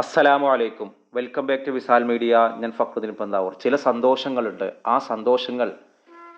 അസ്സലാമു അലൈക്കും. Welcome back to Visal media ഞാൻ ഫക്രുദ്ദീൻ പന്താവൂർ. ചില സന്തോഷങ്ങളുണ്ട്. ആ സന്തോഷങ്ങൾ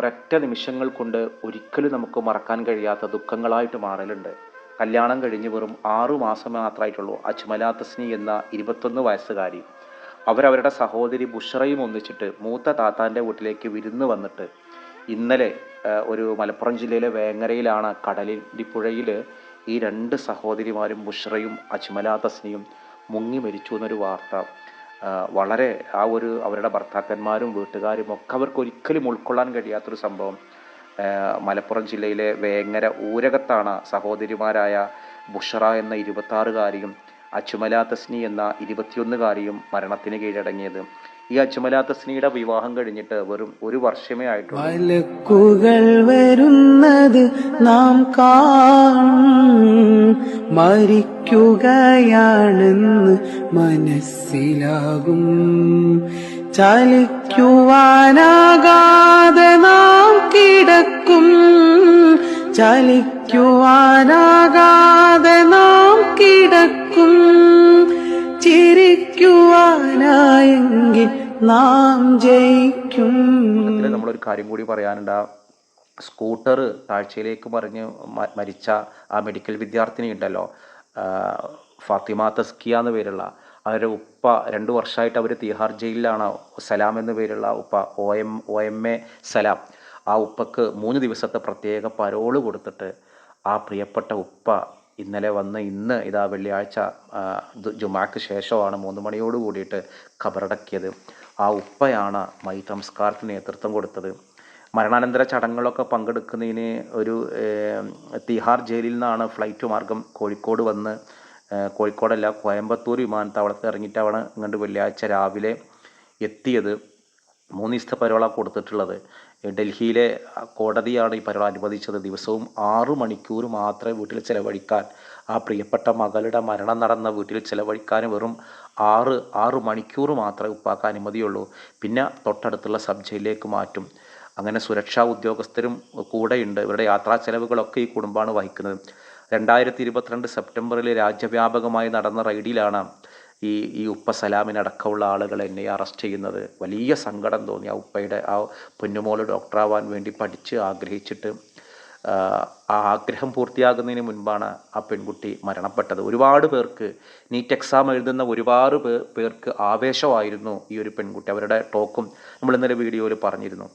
ഒരൊറ്റ നിമിഷങ്ങൾ കൊണ്ട് ഒരിക്കലും നമുക്ക് മറക്കാൻ കഴിയാത്ത ദുഃഖങ്ങളായിട്ട് മാറലുണ്ട്. കല്യാണം കഴിഞ്ഞ് വെറും ആറു മാസം മാത്രമായിട്ടുള്ളൂ. അജ്മല തസ്നി എന്ന ഇരുപത്തൊന്ന് വയസ്സുകാരി. അവരവരുടെ സഹോദരി ബുഷറയും ഒന്നിച്ചിട്ട് മൂത്ത താത്താന്റെ വീട്ടിലേക്ക് വിരുന്ന് വന്നിട്ട് ഇന്നലെ ഒരു മലപ്പുറം ജില്ലയിലെ വേങ്ങരയിലാണ് കടലിന്റെ പുഴയിൽ ഈ രണ്ട് സഹോദരിമാരും ബുഷറയും അജ്മല തസ്നിയും മുങ്ങി മരിച്ചു എന്നൊരു വാർത്ത വളരെ ആ ഒരു അവരുടെ ഭർത്താക്കന്മാരും വീട്ടുകാരും ഒക്കെ അവർക്ക് ഒരിക്കലും ഉൾക്കൊള്ളാൻ കഴിയാത്തൊരു സംഭവം. മലപ്പുറം ജില്ലയിലെ വേങ്ങര ഊരകത്താണ് സഹോദരിമാരായ ബുഷറ എന്ന ഇരുപത്താറുകാരിയും അച്ചുമല തസ്നി എന്ന ഇരുപത്തിയൊന്നുകാരിയും മരണത്തിന് കീഴടങ്ങിയത്. ഈ അച്ചുമല തസ്നിയുടെ വിവാഹം കഴിഞ്ഞിട്ട് വെറും ഒരു വർഷമേ ആയിട്ടുള്ളൂ. വരുന്നത് നാം മരിക്കുകയാണെന്ന് മനസ്സിലാകും. ചലിക്കുവാനാകാതെ നാം കിടക്കും. ചലിക്കുവാനാകാതെ നാം കിടക്കും. ചിരിക്കുവാനായെങ്കിൽ നാം ജയിക്കും. നമ്മളൊരു കാര്യം കൂടി പറയാനുണ്ട്. ആ സ്കൂട്ടർ താഴ്ചയിലേക്ക് മറിഞ്ഞ് മരിച്ച ആ മെഡിക്കൽ വിദ്യാർത്ഥിനി ഉണ്ടല്ലോ. ഫാത്തിമ തസ്കിയ എന്ന പേരുള്ള. അവരുടെ ഉപ്പ രണ്ട് വർഷമായിട്ട് അവർ തിഹാർ ജയിലിലാണ്. സലാം എന്ന പേരുള്ള ഉപ്പ O M O M A Salam. ആ ഉപ്പക്ക് മൂന്ന് ദിവസത്തെ പ്രത്യേക പരോൾ കൊടുത്തിട്ട് ആ പ്രിയപ്പെട്ട ഉപ്പ ഇന്നലെ വന്ന് ഇന്ന് ഇതാ വെള്ളിയാഴ്ച ജുമാക്ക് ശേഷമാണ് മൂന്ന് മണിയോട് കൂടിയിട്ട് ഖബറടക്കിയത് ആ ഉപ്പയാണ് മൈ സംസ്കാരത്തിന് നേതൃത്വം കൊടുത്തത്. മരണാനന്തര ചടങ്ങുകളൊക്കെ പങ്കെടുക്കുന്നതിന് ഒരു തിഹാർ ജയിലിൽ നിന്നാണ് ഫ്ലൈറ്റ് മാർഗം കോഴിക്കോട് വന്ന് കോഴിക്കോടല്ല കോയമ്പത്തൂർ വിമാനത്താവളത്തിൽ ഇറങ്ങിയിട്ടാണ് ഇങ്ങോട്ട് വെള്ളിയാഴ്ച രാവിലെ എത്തിയത്. മൂന്ന് ദിവസത്തെ പരോളാണ് കൊടുത്തിട്ടുള്ളത്. ഡൽഹിയിലെ കോടതിയാണ് ഈ പരിപാടി അനുവദിച്ചത്. ദിവസവും ആറു മണിക്കൂർ മാത്രമേ വീട്ടിൽ ചിലവഴിക്കാൻ ആ പ്രിയപ്പെട്ട മകളുടെ മരണം നടന്ന വീട്ടിൽ ചിലവഴിക്കാൻ വെറും ആറ് ആറ് മണിക്കൂർ മാത്രമേ ഉപ്പാക്ക് അനുമതിയുള്ളൂ. പിന്നെ തൊട്ടടുത്തുള്ള സബ് ജയിലിലേക്ക് മാറ്റും. അങ്ങനെ സുരക്ഷാ ഉദ്യോഗസ്ഥരും കൂടെയുണ്ട്. ഇവരുടെ യാത്രാ ചെലവുകളൊക്കെ ഈ കുടുംബമാണ് വഹിക്കുന്നത്. രണ്ടായിരത്തി ഇരുപത്തിരണ്ട് സെപ്റ്റംബറിൽ രാജ്യവ്യാപകമായി നടന്ന റൈഡിലാണ് ഈ ഈ ഉപ്പ സലാമിനടക്കമുള്ള ആളുകൾ എന്നെ അറസ്റ്റ് ചെയ്യുന്നത്. വലിയ സങ്കടം തോന്നി ആ ഉപ്പയുടെ ആ പൊന്നുമോൾ ഡോക്ടറാവാൻ വേണ്ടി പഠിച്ച് ആഗ്രഹിച്ചിട്ട് ആ, ആഗ്രഹം പൂർത്തിയാകുന്നതിന് മുൻപാണ് ആ പെൺകുട്ടി മരണപ്പെട്ടത്. ഒരുപാട് പേർക്ക് നീറ്റ് എക്സാം എഴുതുന്ന ഒരുപാട് പേർക്ക് ആവേശമായിരുന്നു ഈ ഒരു പെൺകുട്ടി. അവരുടെ ടോക്കും നമ്മൾ ഇന്നലെ വീഡിയോയിൽ പറഞ്ഞിരുന്നു.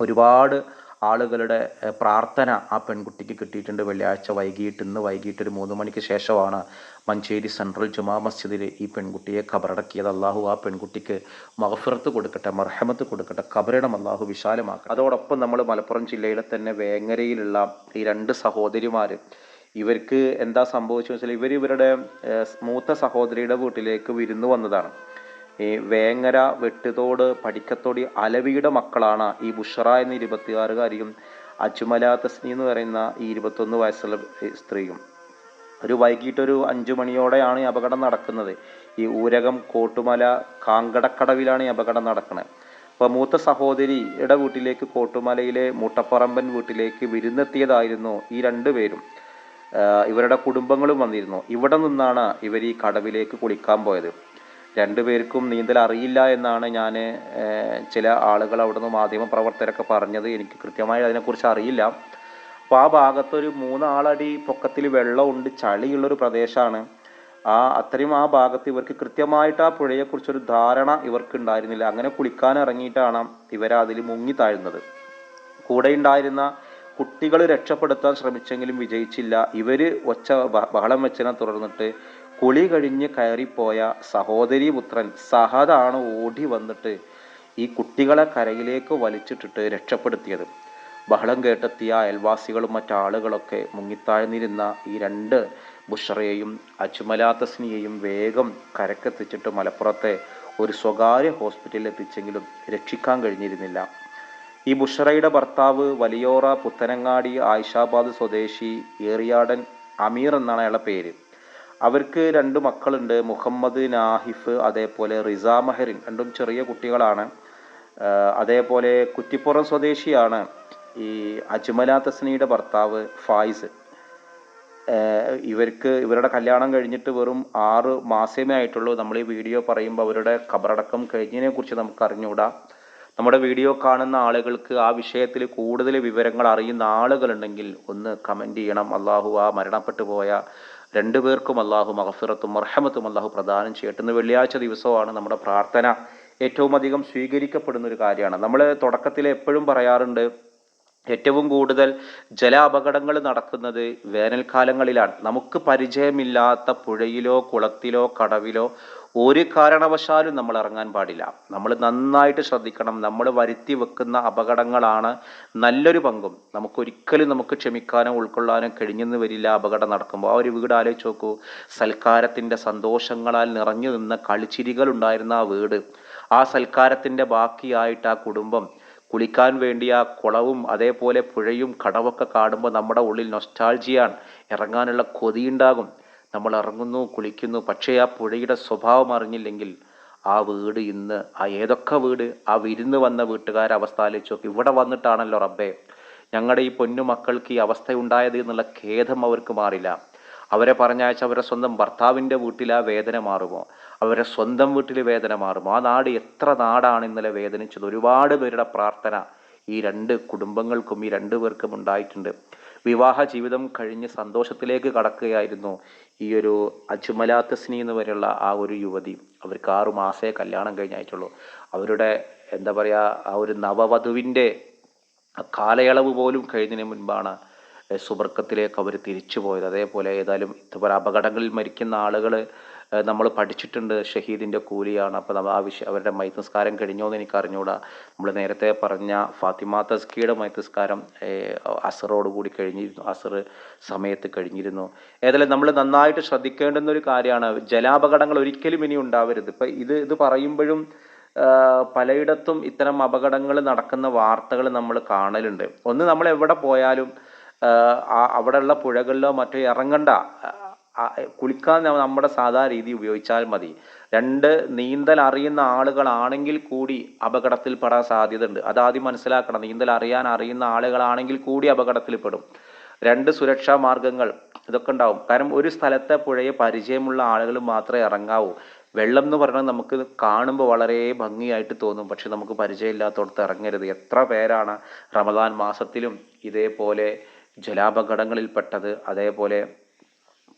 ഒരുപാട് ആളുകളുടെ പ്രാർത്ഥന ആ പെൺകുട്ടിക്ക് കിട്ടിയിട്ടുണ്ട്. വെള്ളിയാഴ്ച വൈകിട്ട് ഇന്ന് വൈകിട്ട് ഒരു മൂന്ന് മണിക്ക് ശേഷമാണ് മഞ്ചേരി സെൻട്രൽ ജുമാ മസ്ജിദിൽ ഈ പെൺകുട്ടിയെ ഖബറടക്കിയത് അള്ളാഹു ആ പെൺകുട്ടിക്ക് മഹഫിറത്ത് കൊടുക്കട്ടെ മർഹമത്ത് കൊടുക്കട്ടെ ഖബറിടം അള്ളാഹു വിശാലമാക്കട്ടെ. അതോടൊപ്പം നമ്മൾ മലപ്പുറം ജില്ലയിലെ തന്നെ വേങ്ങരയിലുള്ള ഈ രണ്ട് സഹോദരിമാർ ഇവർക്ക് എന്താ സംഭവിച്ചു വെച്ചാൽ ഇവർ ഇവരുടെ മൂത്ത സഹോദരിയുടെ വീട്ടിലേക്ക് വിരുന്ന് വന്നതാണ്. ഈ വേങ്ങര വെട്ടുതോട് പടിക്കത്തോടി അലവിയുടെ മക്കളാണ് ഈ ബുഷറ എന്ന ഇരുപത്തിയാറുകാരിയും അജ്മല തസ്നി എന്ന് പറയുന്ന ഈ ഇരുപത്തൊന്ന് വയസ്സുള്ള സ്ത്രീയും. ഒരു വൈകിട്ടൊരു അഞ്ചു മണിയോടെയാണ് ഈ അപകടം നടക്കുന്നത്. ഈ ഊരകം കോട്ടുമല കാങ്കടക്കടവിലാണ് ഈ അപകടം നടക്കുന്നത് അപ്പോൾ മൂത്ത സഹോദരിയുടെ വീട്ടിലേക്ക് കോട്ടുമലയിലെ മൂട്ടപ്പറമ്പൻ വീട്ടിലേക്ക് വിരുന്നെത്തിയതായിരുന്നു ഈ രണ്ടുപേരും പേരും. ഇവരുടെ കുടുംബങ്ങളും വന്നിരുന്നു. ഇവിടെ നിന്നാണ് ഇവർ ഈ കടവിലേക്ക് കുളിക്കാൻ പോയത്. രണ്ടുപേർക്കും നീന്തൽ അറിയില്ല എന്നാണ് ഞാൻ ചില ആളുകൾ മാധ്യമ പ്രവർത്തകരൊക്കെ പറഞ്ഞത്. എനിക്ക് കൃത്യമായി അതിനെക്കുറിച്ച് അറിയില്ല. അപ്പോൾ ആ ഭാഗത്തൊരു മൂന്നാളടി പൊക്കത്തിൽ വെള്ളമുണ്ട് ചളിയുള്ളൊരു പ്രദേശമാണ് ആ അത്രയും ആ ഭാഗത്ത് ഇവർക്ക് കൃത്യമായിട്ട് ആ പുഴയെക്കുറിച്ചൊരു ധാരണ ഇവർക്ക് ഉണ്ടായിരുന്നില്ല അങ്ങനെ കുളിക്കാൻ ഇറങ്ങിയിട്ടാണ് ഇവർ മുങ്ങി താഴുന്നത്. കൂടെ ഉണ്ടായിരുന്ന കുട്ടികൾ രക്ഷപ്പെടുത്താൻ ശ്രമിച്ചെങ്കിലും വിജയിച്ചില്ല. ഇവർ ഒച്ച ബഹ- ബഹളം വെച്ചതിനെ തുടർന്നിട്ട് കുളി കഴിഞ്ഞ് കയറിപ്പോയ സഹോദരീപുത്രൻ സഹദാണ് ഓടി വന്നിട്ട് ഈ കുട്ടികളെ കരയിലേക്ക് വലിച്ചിട്ടിട്ട് രക്ഷപ്പെടുത്തിയത്. ബഹളം കേട്ടെത്തിയ അയൽവാസികളും മറ്റാളുകളൊക്കെ മുങ്ങിത്താഴ്ന്നിരുന്ന ഈ രണ്ട് ബുഷറയെയും അജ്മല തസ്നിയെയും വേഗം കരക്കെത്തിച്ചിട്ട് മലപ്പുറത്തെ ഒരു സ്വകാര്യ ഹോസ്പിറ്റലിൽ എത്തിച്ചെങ്കിലും രക്ഷിക്കാൻ കഴിഞ്ഞിരുന്നില്ല. ഈ ബുഷറയുടെ ഭർത്താവ് വലിയോറ പുത്തനങ്ങാടി ആയിഷാബാദ് സ്വദേശി ഏറിയാടൻ അമീർ എന്നാണ് അയാളുടെ പേര്. അവർക്ക് രണ്ട് മക്കളുണ്ട് മുഹമ്മദ് നാഹിഫ് അതേപോലെ റിസ മെഹറിൻ രണ്ടും ചെറിയ കുട്ടികളാണ്. അതേപോലെ കുറ്റിപ്പുറം സ്വദേശിയാണ് ഈ അജ്മല തസ്നിയുടെ ഭർത്താവ് ഫായിസ്. ഇവർക്ക് ഇവരുടെ കല്യാണം കഴിഞ്ഞിട്ട് വെറും ആറ് മാസമേ ആയിട്ടുള്ളൂ. നമ്മൾ ഈ വീഡിയോ പറയുമ്പോൾ അവരുടെ ഖബറടക്കം കഴിഞ്ഞതിനെ കുറിച്ച് നമുക്ക് അറിഞ്ഞുകൂടാ. നമ്മുടെ വീഡിയോ കാണുന്ന ആളുകൾക്ക് ആ വിഷയത്തിൽ കൂടുതൽ വിവരങ്ങൾ അറിയുന്ന ആളുകളുണ്ടെങ്കിൽ ഒന്ന് കമന്റ് ചെയ്യണം. അള്ളാഹു ആ മരണപ്പെട്ടു പോയ രണ്ടു പേർക്കും അള്ളാഹു മഹഫിറത്തും മർഹമത്തും അള്ളാഹു പ്രദാനം ചെയ്യട്ടെ. ഇന്ന് വെള്ളിയാഴ്ച ദിവസമാണ് നമ്മുടെ പ്രാർത്ഥന. ഏറ്റവും അധികം സ്വീകരിക്കപ്പെടുന്ന ഒരു കാര്യമാണ്. നമ്മൾ തുടക്കത്തിൽ എപ്പോഴും പറയാറുണ്ട് ഏറ്റവും കൂടുതൽ ജല അപകടങ്ങൾ നടക്കുന്നത് വേനൽക്കാലങ്ങളിലാണ്. നമുക്ക് പരിചയമില്ലാത്ത പുഴയിലോ കുളത്തിലോ കടവിലോ ഒരു കാരണവശാലും നമ്മൾ ഇറങ്ങാൻ പാടില്ല. നമ്മൾ നന്നായിട്ട് ശ്രദ്ധിക്കണം. നമ്മൾ വരുത്തി വെക്കുന്ന അപകടങ്ങളാണ് നല്ലൊരു പങ്കും. നമുക്കൊരിക്കലും നമുക്ക് ക്ഷമിക്കാനോ ഉൾക്കൊള്ളാനോ കഴിഞ്ഞെന്ന് വരില്ല അപകടം നടക്കുമ്പോൾ. ആ ഒരു വീട് ആലോചിച്ച് നോക്കൂ. സൽക്കാരത്തിന്റെ സന്തോഷങ്ങളാൽ നിറഞ്ഞു നിന്ന കളിച്ചിരികൾ ഉണ്ടായിരുന്ന ആ വീട്. ആ സൽക്കാരത്തിന്റെ ബാക്കിയായിട്ട് ആ കുടുംബം കുളിക്കാൻ വേണ്ടി ആ കുളവും അതേപോലെ പുഴയും കടവൊക്കെ കാണുമ്പോൾ നമ്മുടെ ഉള്ളിൽ നൊസ്റ്റാൾജിയാണ് ഇറങ്ങാനുള്ള കൊതിയുണ്ടാകും. നമ്മൾ ഇറങ്ങുന്നു കുളിക്കുന്നു. പക്ഷേ ആ പുഴയുടെ സ്വഭാവം അറിഞ്ഞില്ലെങ്കിൽ ആ വീട് ഇന്ന് ആ ഏതൊക്കെ വീട് ആ വിരുന്ന് വന്ന വീട്ടുകാരെ അവസ്ഥ ആലോചിച്ച് നോക്കി. ഇവിടെ വന്നിട്ടാണല്ലോ റബ്ബേ ഞങ്ങളുടെ ഈ പൊന്നു മക്കൾക്ക് ഈ അവസ്ഥയുണ്ടായത് എന്നുള്ള ഖേദം അവർക്ക് മാറില്ല. അവരെ പറഞ്ഞയച്ച അവരെ സ്വന്തം ഭർത്താവിന്റെ വീട്ടിൽ ആ വേദന മാറുമോ? അവരെ സ്വന്തം വീട്ടിൽ വേദന മാറുമോ? ആ നാട് എത്ര നാടാണ് ഇന്നലെ വേദനിച്ചത്? ഒരുപാട് പേരുടെ പ്രാർത്ഥന ഈ രണ്ട് കുടുംബങ്ങൾക്കും ഈ രണ്ടു പേർക്കും ഉണ്ടായിട്ടുണ്ട്. വിവാഹ ജീവിതം കഴിഞ്ഞ് സന്തോഷത്തിലേക്ക് കടക്കുകയായിരുന്നു ഈ ഒരു അജ്മല തസ്നി എന്ന് വരെയുള്ള ആ ഒരു യുവതി. അവർക്ക് ആറു മാസേ കല്യാണം കഴിഞ്ഞായിട്ടുള്ളൂ അവരുടെ എന്താ പറയുക ആ ഒരു നവവധുവിന്റെ കാലയളവ് പോലും കഴിഞ്ഞതിന് മുൻപാണ് സുബർക്കത്തിലേക്ക് അവർ തിരിച്ചു പോയത് അതേപോലെ ഏതായാലും ഇതുപോലെ അപകടങ്ങളിൽ മരിക്കുന്ന ആളുകൾ നമ്മൾ പഠിച്ചിട്ടുണ്ട് ഷഹീദിന്റെ കൂലിയാണ്. അപ്പോൾ നമ്മൾ ആ വിഷയം അവരുടെ മൈത്തസ്കാരം കഴിഞ്ഞോ എന്ന് എനിക്ക് അറിഞ്ഞുകൂടാ നമ്മൾ നേരത്തെ പറഞ്ഞ ഫാത്തിമ തസ്കിയുടെ മൈത്തസ്കാരം അസറോട് കൂടി കഴിഞ്ഞിരുന്നു. അസർ സമയത്ത് കഴിഞ്ഞിരുന്നു. ഏതായാലും നമ്മൾ നന്നായിട്ട് ശ്രദ്ധിക്കേണ്ടുന്ന ഒരു കാര്യമാണ്. ജലാപകടങ്ങൾ ഒരിക്കലും ഇനി ഉണ്ടാവരുത്. ഇപ്പം ഇത് ഇത് പറയുമ്പോഴും പലയിടത്തും ഇത്തരം അപകടങ്ങൾ നടക്കുന്ന വാർത്തകൾ നമ്മൾ കാണലുണ്ട്. ഒന്ന് നമ്മൾ എവിടെ പോയാലും അവിടെയുള്ള പുഴകളിലോ മറ്റോ ഇറങ്ങണ്ട. കുളിക്കാൻ നമ്മുടെ സാധാ രീതി ഉപയോഗിച്ചാൽ മതി. രണ്ട് നീന്തൽ അറിയുന്ന ആളുകളാണെങ്കിൽ കൂടി അപകടത്തിൽ പെടാൻ സാധ്യതയുണ്ട്. അതാദ്യം മനസ്സിലാക്കണം. നീന്തൽ അറിയാൻ അറിയുന്ന ആളുകളാണെങ്കിൽ കൂടി അപകടത്തിൽ പെടും. രണ്ട് സുരക്ഷാ മാർഗങ്ങൾ ഇതൊക്കെ ഉണ്ടാവും. കാരണം ഒരു സ്ഥലത്തെ പുഴയെ പരിചയമുള്ള ആളുകൾ മാത്രമേ ഇറങ്ങാവൂ. വെള്ളം എന്ന് പറഞ്ഞാൽ നമുക്ക് കാണുമ്പോൾ വളരെ ഭംഗിയായിട്ട് തോന്നും. പക്ഷെ നമുക്ക് പരിചയമില്ലാത്തടത്ത് ഇറങ്ങരുത്. എത്ര പേരാണ് റമദാൻ മാസത്തിലും ഇതേപോലെ ജലാപകടങ്ങളിൽപ്പെട്ടത്? അതേപോലെ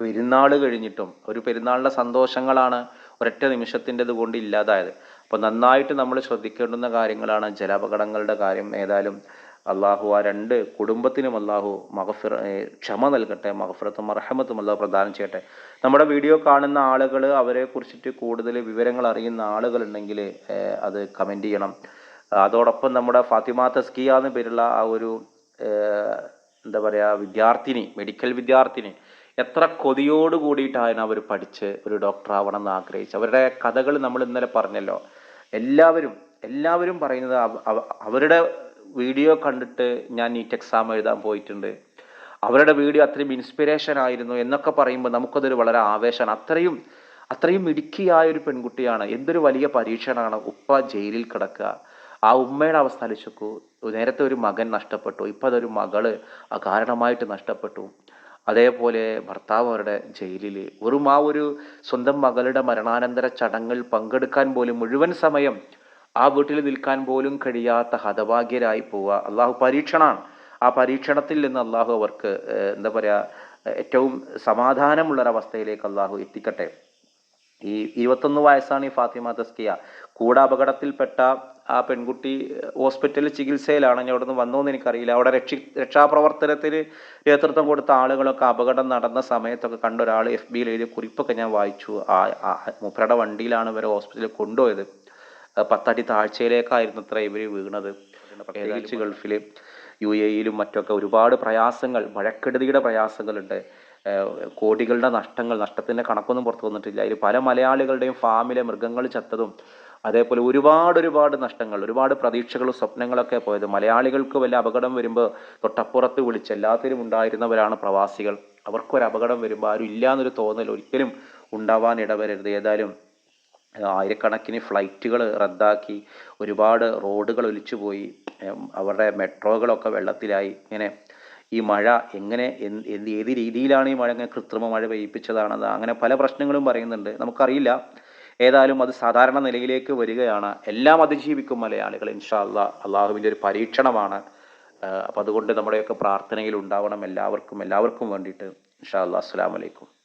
പെരുന്നാൾ കഴിഞ്ഞിട്ടും ഒരു പെരുന്നാളിന്റെ സന്തോഷങ്ങളാണ് ഒരൊറ്റ നിമിഷത്തിന്റെത് കൊണ്ട് ഇല്ലാതായത്. അപ്പോൾ നന്നായിട്ട് നമ്മൾ ശ്രദ്ധിക്കേണ്ടുന്ന കാര്യങ്ങളാണ് ജലാപകടങ്ങളുടെ കാര്യം. ഏതായാലും അള്ളാഹു ആ രണ്ട് കുടുംബത്തിനും അള്ളാഹു മഹഫിർ ക്ഷമ നൽകട്ടെ. മഹഫിറത്തും അർഹമത്തും അള്ളാഹു പ്രദാനം ചെയ്യട്ടെ. നമ്മുടെ വീഡിയോ കാണുന്ന ആളുകൾ അവരെ കുറിച്ചിട്ട് കൂടുതൽ വിവരങ്ങൾ അറിയുന്ന ആളുകളുണ്ടെങ്കിൽ അത് കമന്റ് ചെയ്യണം. അതോടൊപ്പം നമ്മുടെ ഫാത്തിമ തസ്കിയ എന്ന പേരുള്ള ആ ഒരു എന്താ പറയുക വിദ്യാർത്ഥിനി മെഡിക്കൽ വിദ്യാർത്ഥിനി എത്ര കൊതിയോട് കൂടിയിട്ടാണ് അവർ പഠിച്ച് ഒരു ഡോക്ടർ ആവണം എന്ന് ആഗ്രഹിച്ച് അവരുടെ കഥകൾ നമ്മൾ ഇന്നലെ പറഞ്ഞല്ലോ. എല്ലാവരും എല്ലാവരും പറയുന്നത് അവ- അവ- അവരുടെ വീഡിയോ കണ്ടിട്ട് ഞാൻ നീറ്റ് എക്സാം എഴുതാൻ പോയിട്ടുണ്ട്. അവരുടെ വീഡിയോ അത്രയും ഇൻസ്പിറേഷൻ ആയിരുന്നു എന്നൊക്കെ പറയുമ്പോൾ നമുക്കതൊരു വളരെ ആവേശമാണ്. അത്രയും അത്രയും മിടുക്കിയായ ഒരു പെൺകുട്ടിയാണ്. എന്തൊരു വലിയ പരീക്ഷണമാണ് ഉപ്പ ജയിലിൽ കിടക്കുക. ആ ഉമ്മയുടെ അവസ്ഥ അലിച്ചു നേരത്തെ ഒരു മകൻ നഷ്ടപ്പെട്ടു. ഇപ്പം അതൊരു മകൾ അകാരണമായിട്ട് നഷ്ടപ്പെട്ടു. അതേപോലെ ഭർത്താവ് അവരുടെ ജയിലിൽ വെറും ആ ഒരു സ്വന്തം മകളുടെ മരണാനന്തര ചടങ്ങിൽ പങ്കെടുക്കാൻ പോലും മുഴുവൻ സമയം ആ വീട്ടിൽ നിൽക്കാൻ പോലും കഴിയാത്ത ഹതഭാഗ്യരായി പോവുക അള്ളാഹു പരീക്ഷണമാണ് ആ പരീക്ഷണത്തിൽ നിന്ന് അള്ളാഹു അവർക്ക് എന്താ പറയുക ഏറ്റവും സമാധാനമുള്ളൊരവസ്ഥയിലേക്ക് അള്ളാഹു എത്തിക്കട്ടെ. ഈ ഇരുപത്തൊന്ന് വയസ്സാണ് ഈ ഫാത്തിമ തസ്കിയ. കൂടെ അപകടത്തിൽപ്പെട്ട ആ പെൺകുട്ടി ഹോസ്പിറ്റലിൽ ചികിത്സയിലാണ്. ഞാൻ അവിടെ നിന്ന് വന്നോന്ന് എനിക്കറിയില്ല. അവിടെ രക്ഷി രക്ഷാപ്രവർത്തനത്തിന് നേതൃത്വം കൊടുത്ത ആളുകളൊക്കെ അപകടം നടന്ന സമയത്തൊക്കെ കണ്ട ഒരാൾ എഫ് ബിയിൽ എഴുതിയ കുറിപ്പൊക്കെ ഞാൻ വായിച്ചു. ആ മുപ്പരുടെ വണ്ടിയിലാണ് ഇവരെ ഹോസ്പിറ്റലിൽ കൊണ്ടുപോയത്. പത്തടി താഴ്ചയിലേക്കായിരുന്നു അത്ര ഇവർ വീണത്. പ്രത്യേകിച്ച് ഗൾഫിൽ യു എയിലും മറ്റൊക്കെ ഒരുപാട് പ്രയാസങ്ങൾ മഴക്കെടുതിയുടെ പ്രയാസങ്ങളുണ്ട്. കോടികളുടെ നഷ്ടങ്ങൾ നഷ്ടത്തിന്റെ കണക്കൊന്നും പുറത്തു വന്നിട്ടില്ല. അതിൽ പല മലയാളികളുടെയും ഫാമിലെ മൃഗങ്ങൾ ചത്തതും അതേപോലെ ഒരുപാട് ഒരുപാട് നഷ്ടങ്ങൾ ഒരുപാട് പ്രതീക്ഷകളും സ്വപ്നങ്ങളൊക്കെ പോയത്. മലയാളികൾക്ക് വല്ല അപകടം വരുമ്പോൾ തൊട്ടപ്പുറത്ത് വിളിച്ച് എല്ലാത്തിനും ഉണ്ടായിരുന്നവരാണ് പ്രവാസികൾ. അവർക്കൊരു അപകടം വരുമ്പോൾ ആരും ഇല്ല എന്നൊരു തോന്നൽ ഒരിക്കലും ഉണ്ടാവാൻ ഇടവരരുത്. ഏതായാലും ആയിരക്കണക്കിന് ഫ്ലൈറ്റുകൾ റദ്ദാക്കി ഒരുപാട് റോഡുകൾ ഒലിച്ചുപോയി അവരുടെ മെട്രോകളൊക്കെ വെള്ളത്തിലായി. ഇങ്ങനെ ഈ മഴ എങ്ങനെ എന്ത് ഏത് രീതിയിലാണ് ഈ മഴ ഇങ്ങനെ കൃത്രിമ മഴ പെയ്യിപ്പിച്ചതാണത് അങ്ങനെ പല പ്രശ്നങ്ങളും പറയുന്നുണ്ട്. നമുക്കറിയില്ല. ഏതായാലും അത് സാധാരണ നിലയിലേക്ക് വരികയാണ്. എല്ലാം അതിജീവിക്കും മലയാളികൾ ഇൻഷാ അല്ലാ. അള്ളാഹുവിന്റെ ഒരു പരീക്ഷണമാണ്. അപ്പം അതുകൊണ്ട് നമ്മുടെയൊക്കെ പ്രാർത്ഥനയിൽ ഉണ്ടാവണം എല്ലാവർക്കും എല്ലാവർക്കും വേണ്ടിയിട്ട്. ഇൻഷാ അല്ലാ. അസ്സാം അലൈക്കും.